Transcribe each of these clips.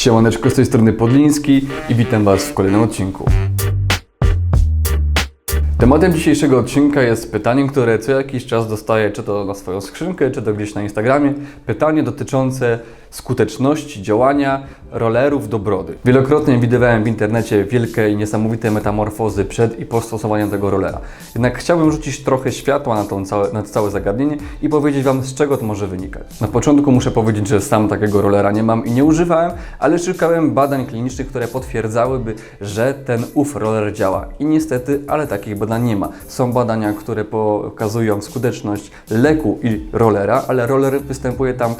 Siemaneczko, z tej strony Podliński i witam Was w kolejnym odcinku. Tematem dzisiejszego odcinka jest pytanie, które co jakiś czas dostaję, czy to na swoją skrzynkę, czy to gdzieś na Instagramie. Pytanie dotyczące skuteczności działania rollerów do brody. Wielokrotnie widywałem w internecie wielkie i niesamowite metamorfozy przed i po stosowaniu tego rollera. Jednak chciałbym rzucić trochę światła na, całe, na to całe zagadnienie i powiedzieć Wam, z czego to może wynikać. Na początku muszę powiedzieć, że sam takiego rollera nie mam i nie używałem, ale szukałem badań klinicznych, które potwierdzałyby, że ten ów roller działa. I niestety, ale takich badań nie ma. Są badania, które pokazują skuteczność leku i rollera, ale roller występuje tam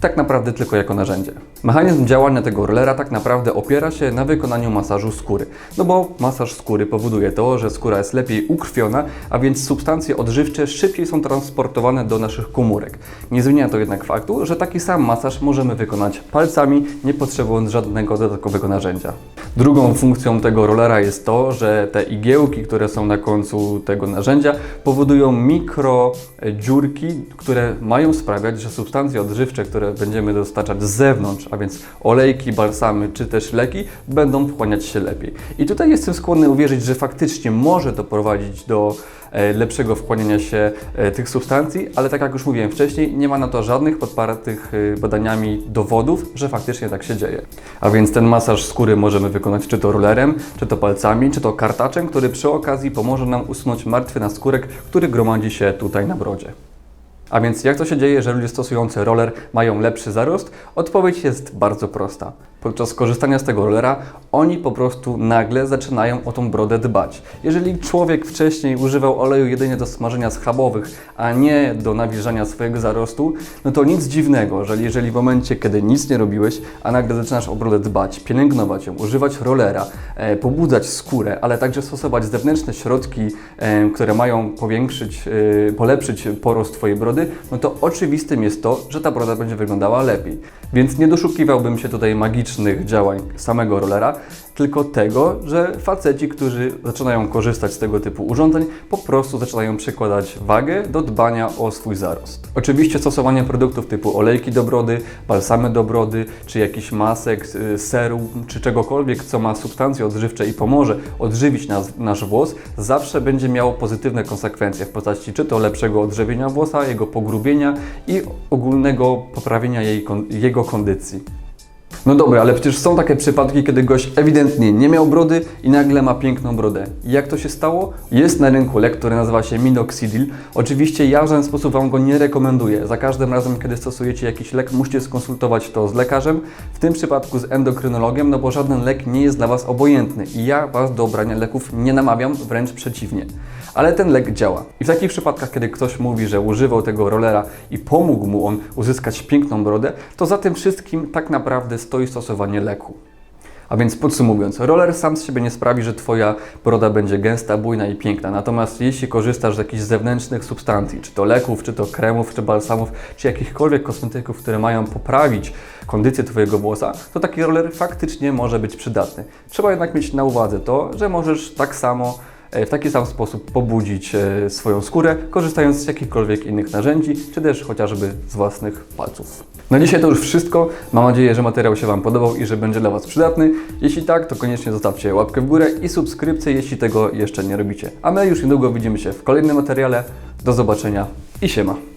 tak naprawdę tylko jako narzędzie. Mechanizm działania tego rollera tak naprawdę opiera się na wykonaniu masażu skóry. No bo masaż skóry powoduje to, że skóra jest lepiej ukrwiona, a więc substancje odżywcze szybciej są transportowane do naszych komórek. Nie zmienia to jednak faktu, że taki sam masaż możemy wykonać palcami, nie potrzebując żadnego dodatkowego narzędzia. Drugą funkcją tego rollera jest to, że te igiełki, które są na końcu tego narzędzia, powodują mikro dziurki, które mają sprawiać, że substancje odżywcze, które będziemy dostarczać z zewnątrz, a więc olejki, balsamy czy też leki, będą wchłaniać się lepiej. I tutaj jestem skłonny uwierzyć, że faktycznie może to prowadzić do e, lepszego wchłaniania się e, tych substancji, ale tak jak już mówiłem wcześniej, nie ma na to żadnych podpartych e, badaniami dowodów, że faktycznie tak się dzieje. A więc ten masaż skóry możemy wykonać czy to rollerem, czy to palcami, czy to kartaczem, który przy okazji pomoże nam usunąć martwy naskórek, który gromadzi się tutaj na brodzie. A więc jak to się dzieje, że ludzie stosujący roller mają lepszy zarost? Odpowiedź jest bardzo prosta. Podczas korzystania z tego rollera oni po prostu nagle zaczynają o tą brodę dbać. Jeżeli człowiek wcześniej używał oleju jedynie do smażenia schabowych, a nie do nawilżania swojego zarostu, no to nic dziwnego, że jeżeli w momencie, kiedy nic nie robiłeś, a nagle zaczynasz o brodę dbać, pielęgnować ją, używać rollera, e, pobudzać skórę, ale także stosować zewnętrzne środki, e, które mają powiększyć, e, polepszyć porost Twojej brody, no to oczywistym jest to, że ta broda będzie wyglądała lepiej. Więc nie doszukiwałbym się tutaj magicznych działań samego rollera, tylko tego, że faceci, którzy zaczynają korzystać z tego typu urządzeń, po prostu zaczynają przykładać wagę do dbania o swój zarost. Oczywiście stosowanie produktów typu olejki do brody, balsamy do brody, czy jakiś masek, y, serum, czy czegokolwiek, co ma substancje odżywcze i pomoże odżywić nas, nasz włos, zawsze będzie miało pozytywne konsekwencje w postaci czy to lepszego odżywienia włosa, jego pogrubienia i ogólnego poprawienia jej, kon- jego kondycji. No dobra, ale przecież są takie przypadki, kiedy gość ewidentnie nie miał brody i nagle ma piękną brodę. Jak to się stało? Jest na rynku lek, który nazywa się Minoxidil. Oczywiście ja w żaden sposób Wam go nie rekomenduję. Za każdym razem, kiedy stosujecie jakiś lek, musicie skonsultować to z lekarzem, w tym przypadku z endokrynologiem, no bo żaden lek nie jest dla Was obojętny i ja Was do brania leków nie namawiam, wręcz przeciwnie. Ale ten lek działa. I w takich przypadkach, kiedy ktoś mówi, że używał tego rollera i pomógł mu on uzyskać piękną brodę, to za tym wszystkim tak naprawdę stoi stosowanie leku. A więc podsumowując, roller sam z siebie nie sprawi, że Twoja broda będzie gęsta, bujna i piękna. Natomiast jeśli korzystasz z jakichś zewnętrznych substancji, czy to leków, czy to kremów, czy balsamów, czy jakichkolwiek kosmetyków, które mają poprawić kondycję Twojego włosa, to taki roller faktycznie może być przydatny. Trzeba jednak mieć na uwadze to, że możesz tak samo e, w taki sam sposób pobudzić e, swoją skórę, korzystając z jakichkolwiek innych narzędzi, czy też chociażby z własnych palców. Na dzisiaj to już wszystko. Mam nadzieję, że materiał się Wam podobał i że będzie dla Was przydatny. Jeśli tak, to koniecznie zostawcie łapkę w górę i subskrypcję, jeśli tego jeszcze nie robicie. A my już niedługo widzimy się w kolejnym materiale. Do zobaczenia i siema.